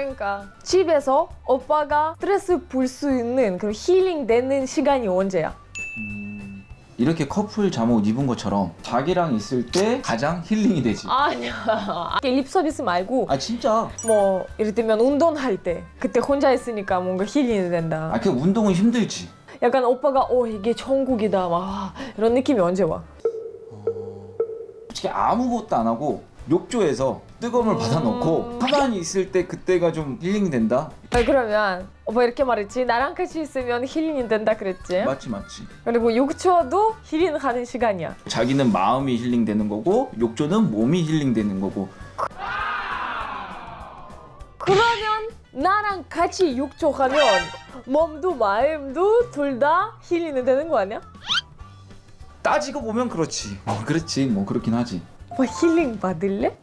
그러니까 집에서 오빠가 스트레스 풀 수 있는 그런 힐링 되는 시간이 언제야? 이렇게 커플 잠옷 입은 것처럼 자기랑 있을 때 가장 힐링이 되지. 아니야. 립 서비스 말고 아 진짜. 뭐 예를 들면 운동할 때 그때 혼자 있으니까 뭔가 힐링이 된다. 아 그 운동은 힘들지. 약간 오빠가 어 이게 천국이다 막 이런 느낌이 언제 와? 솔직히 아무것도 안 하고 욕조에서 뜨거움을 받아놓고 가만히 있을 때 그때가 좀 힐링이 된다. 아, 그러면 오빠 이렇게 말했지 나랑 같이 있으면 힐링이 된다 그랬지. 맞지 맞지. 그리고 욕조도 힐링하는 시간이야. 자기는 마음이 힐링되는 거고 욕조는 몸이 힐링되는 거고 그러면 나랑 같이 욕조 가면 몸도 마음도 둘 다 힐링이 되는 거 아니야? 따지고 보면 그렇지. 어, 그렇지 뭐 그렇긴 하지. 오빠 힐링 받을래?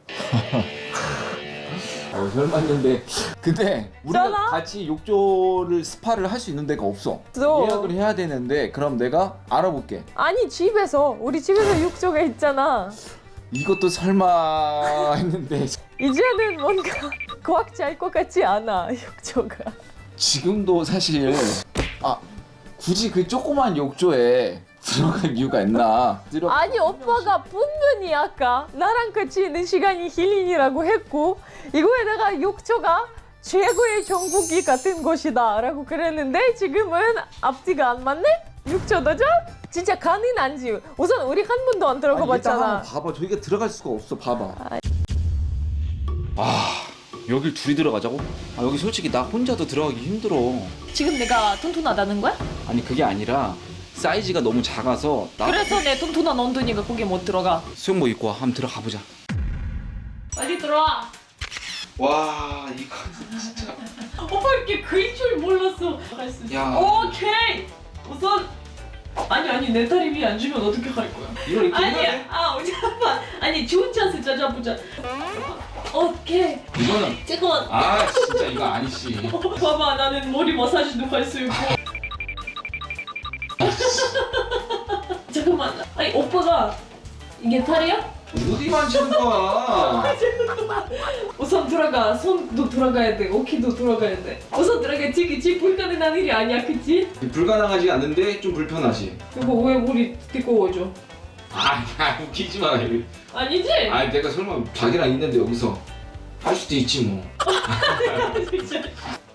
어, 설마 했는데 근데 우리가 있잖아? 같이 욕조를 스파를 할 수 있는 데가 없어. 없어. 예약을 해야 되는데 그럼 내가 알아볼게. 아니 집에서 우리 집에서 욕조가 있잖아. 이것도 설마 했는데 이제는 뭔가 꽉찰것 같지 않아 욕조가. 지금도 사실 아 굳이 그 조그만 욕조에 들어갈 이유가 있나? 아니 오빠가 분명히 아까 나랑 같이 있는 시간이 힐링이라고 했고 이거에다가 욕조가 최고의 정국이 같은 곳이다 라고 그랬는데 지금은 앞뒤가 안 맞네? 욕조도죠? 진짜 가능한지 우선 우리 한 번도 안 들어가 아니, 일단 봤잖아 한번 봐봐 저희가 들어갈 수가 없어 봐봐 아 여길 둘이 들어가자고? 아 여기 솔직히 나 혼자도 들어가기 힘들어 지금 내가 튼튼하다는 거야? 아니 그게 아니라 사이즈가 너무 작아서 나 그래서 내 튼튼한 엉덩이가 거기 못 들어가. 수영복 입고 와. 한번 들어가 보자. 빨리 들어와. 와 이거 진짜. 오빠 이렇게 그릴 줄 몰랐어. 할 수 있어. 야. 오케이. 우선 아니 아니 내 다리 위에 앉으면 어떻게 할 거야? 이걸 이렇게 아니야. 아 잠깐만 아니 좋은 찬스 찾아보자. 오케이. 이거는 잠깐만 아 진짜 이거 아니지. 봐봐 나는 머리 마사지도 할 수 있고 잠깐만 아니 오빠가 이게 다리야? 어디 만지는 거야 우선 들어가 손도 들어가야 돼 어깨도 들어가야 돼 우선 들어가지 그치 불가능한 일이 아니야 그치? 불가능하지 않는데 좀 불편하지 이거 왜 우리 뜨거워져? 아 야 웃기지 마. 아니지? 아니 내가 설마 자기랑 있는데 여기서 할 수도 있지 뭐 진짜.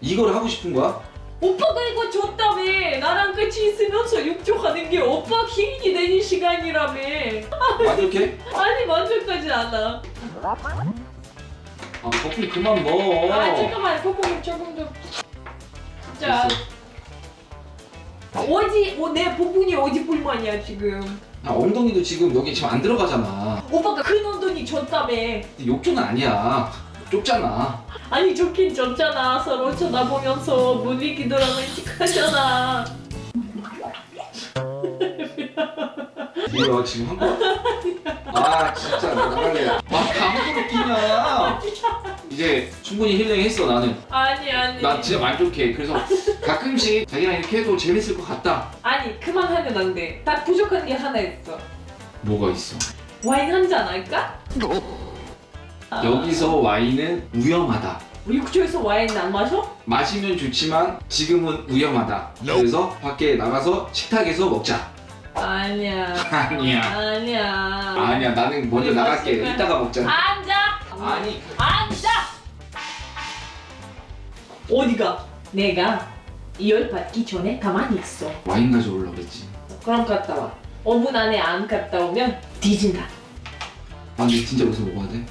이걸 하고 싶은 거야? 오빠가 이거 줬다며 나랑 같이 있으면서 욕조하는 게 오빠 힐링이 되는 시간이라며. 만족해? 아니 만족하지 않아. 아 커피 그만 넣어. 아 잠깐만 콧구멍 조금 좀. 자. 어디 어, 내 부분이 어디 불만이야 지금? 아 엉덩이도 지금 여기 지금 안 들어가잖아. 오빠가 큰 엉덩이 줬다며. 근데 욕조는 아니야. 좁잖아. 아니 좋긴 줬잖아. 서로 쳐다보면서 분위기 드라마틱하잖아 뭐야 지금 한 거야? 아 진짜 나갈래. 아 아무도 웃기냐? 이제 충분히 힐링했어 나는. 아니 아니. 나 진짜 만족해 그래서 가끔씩 자기랑 이렇게 해도 재밌을 것 같다. 아니 그만하면 안 돼 딱 부족한 게 하나 있어. 뭐가 있어? 와인 한 잔 할까? 아, 여기서 와인은 위험하다. 육조에서 와인 안 마셔? 마시면 좋지만 지금은 위험하다. 그래서 밖에 나가서 식탁에서 먹자 아니야. 아니야. 아니야. 아니야. 나는 먼저 나갈게. 이따가 먹자. 앉아. 아니. 앉아. 어디가? 내가 열 받기 전에 가만히 있어. 와인 가져오려고 그랬지. 그럼 갔다 와. 5분 안에 안 갔다 오면 뒤진다. 아 근데 진짜 여기서 먹어야 돼?